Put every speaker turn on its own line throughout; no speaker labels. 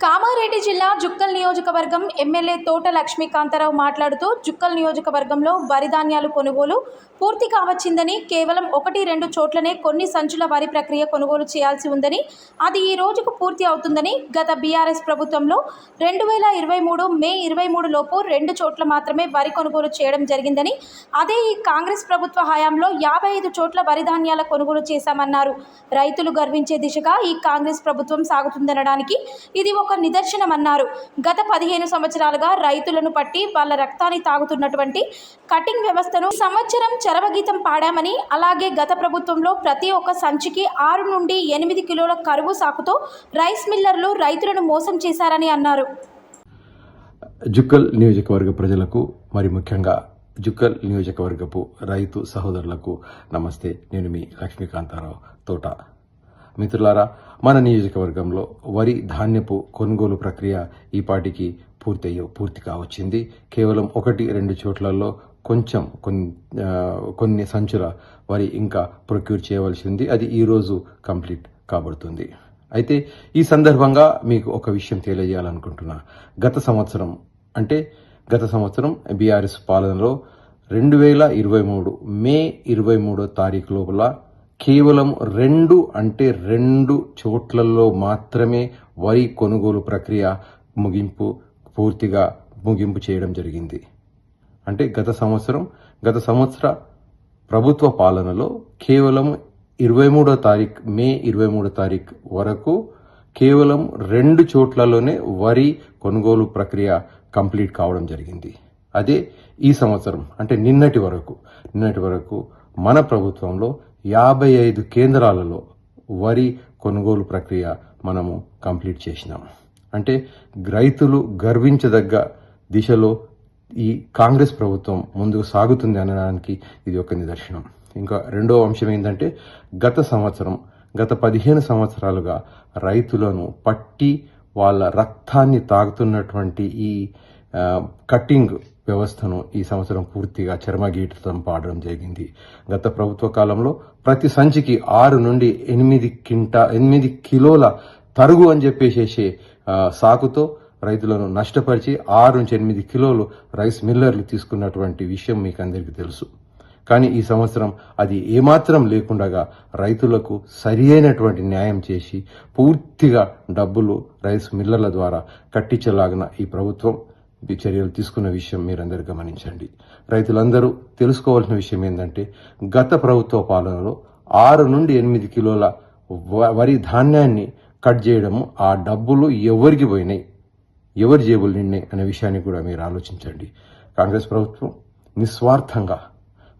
కామారెడ్డి జిల్లా జుక్కల్ నియోజకవర్గం ఎమ్మెల్యే తోట లక్ష్మీకాంతారావు మాట్లాడుతూ జుక్కల్ నియోజకవర్గంలో వరి ధాన్యాలు కొనుగోలు పూర్తి కావచ్చిందని కేవలం ఒకటి రెండు చోట్లనే కొన్ని సంచుల వరి ప్రక్రియ కొనుగోలు చేయాల్సి ఉందని అది ఈ రోజుకు పూర్తి అవుతుందని గత బీఆర్ఎస్ ప్రభుత్వంలో రెండు వేల ఇరవై మూడు మే ఇరవై మూడు లోపు రెండు చోట్ల మాత్రమే వరి కొనుగోలు చేయడం జరిగిందని అదే ఈ కాంగ్రెస్ ప్రభుత్వ హయాంలో యాభై ఐదు చోట్ల వరి ధాన్యాల కొనుగోలు చేశామన్నారు. రైతులు గర్వించే దిశగా ఈ కాంగ్రెస్ ప్రభుత్వం సాగుతుందనడానికి ఇది ఒక ఒక నిదర్శనమన్నారు. గత పదిహేను సంవత్సరాలుగా రైతులను పట్టి వాళ్ళ రక్తాన్ని తాగుతున్నటువంటి కటింగ్ వ్యవస్థను సంవత్సరం చరవగీతం పాడామని అలాగే గత ప్రభుత్వంలో ప్రతి ఒక్క సంచికి ఆరు నుండి ఎనిమిది కిలోల కరువు సాకుతో రైస్ మిల్లర్లు రైతులను మోసం చేశారని అన్నారు.
జుక్కల్ నియోజకవర్గ ప్రజలకు మరి ముఖ్యంగా జుక్కల్ నియోజకవర్గపు రైతు సహోదరులకు నమస్తే. నేను మీ లక్ష్మీకాంతారావు తోట మిత్రులారా మన నియోజకవర్గంలో వరి ధాన్యపు కొనుగోలు ప్రక్రియ ఈపాటికి పాటికి పూర్తయ్యో పూర్తి కావచ్చింది. కేవలం ఒకటి రెండు చోట్లలో కొంచెం కొన్ని కొన్ని సంచుల వరి ఇంకా ప్రొక్యూర్ చేయవలసి ఉంది అది ఈరోజు కంప్లీట్ కాబడుతుంది. అయితే ఈ సందర్భంగా మీకు ఒక విషయం తెలియజేయాలనుకుంటున్నా. గత సంవత్సరం అంటే గత సంవత్సరం బీఆర్ఎస్ పాలనలో రెండు వేల ఇరవై మూడు మే ఇరవై మూడో తారీఖు లోపల కేవలం రెండు అంటే రెండు చోట్లలో మాత్రమే వరి కొనుగోలు ప్రక్రియ ముగింపు పూర్తిగా ముగింపు చేయడం జరిగింది. అంటే గత సంవత్సరం గత సంవత్సర ప్రభుత్వ పాలనలో కేవలం ఇరవై మూడో తారీఖు మే ఇరవై మూడో తారీఖు వరకు కేవలం రెండు చోట్లలోనే వరి కొనుగోలు ప్రక్రియ కంప్లీట్ కావడం జరిగింది. అదే ఈ సంవత్సరం అంటే నిన్నటి వరకు నిన్నటి వరకు మన ప్రభుత్వంలో యాభై ఐదు కేంద్రాలలో వరి కొనుగోలు ప్రక్రియ మనము కంప్లీట్ చేసినాం. అంటే రైతులు గర్వించదగ్గ దిశలో ఈ కాంగ్రెస్ ప్రభుత్వం ముందుకు సాగుతుంది అనడానికి ఇది ఒక నిదర్శనం. ఇంకా రెండో అంశం ఏంటంటే గత సంవత్సరం గత పదిహేను సంవత్సరాలుగా రైతులను పట్టి వాళ్ళ రక్తాన్ని తాగుతున్నటువంటి ఈ కటింగ్ కట్టింగ్ వ్యవస్థను ఈ సంవత్సరం పూర్తిగా చర్మగీటతం పాడడం జరిగింది. గత ప్రభుత్వ కాలంలో ప్రతి సంచికి ఆరు నుండి ఎనిమిది కింట ఎనిమిది కిలోల తరుగు అని చెప్పేసేసే సాకుతో రైతులను నష్టపరిచి ఆరు నుంచి ఎనిమిది కిలోలు రైస్ మిల్లర్లు తీసుకున్నటువంటి విషయం మీకు అందరికీ తెలుసు. కానీ ఈ సంవత్సరం అది ఏమాత్రం లేకుండగా రైతులకు సరి అయినటువంటి న్యాయం చేసి పూర్తిగా డబ్బులు రైస్ మిల్లర్ల ద్వారా కట్టించలాగిన ఈ ప్రభుత్వం చర్యలు తీసుకున్న విషయం మీరందరూ గమనించండి. రైతులందరూ తెలుసుకోవాల్సిన విషయం ఏంటంటే గత ప్రభుత్వ పాలనలో ఆరు నుండి ఎనిమిది కిలోల వ- వరి ధాన్యాన్ని కట్ చేయడము ఆ డబ్బులు ఎవరికి పోయినాయి ఎవరి జేబులు నిన్నాయి అనే విషయాన్ని కూడా మీరు ఆలోచించండి. కాంగ్రెస్ ప్రభుత్వం నిస్వార్థంగా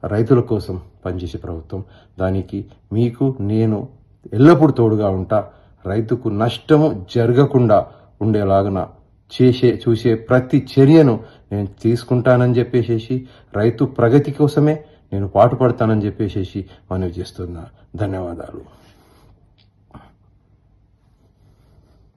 రైతుల కోసం పనిచేసే ప్రభుత్వం. దానికి మీకు నేను ఎల్లప్పుడూ తోడుగా ఉంటా. రైతుకు నష్టము జరగకుండా ఉండేలాగున చేసే చూసే ప్రతి చర్యను నేను తీసుకుంటానని చెప్పేసేసి రైతు ప్రగతి కోసమే నేను పాటుపడతానని చెప్పేసేసి మనవి చేస్తున్నా. ధన్యవాదాలు.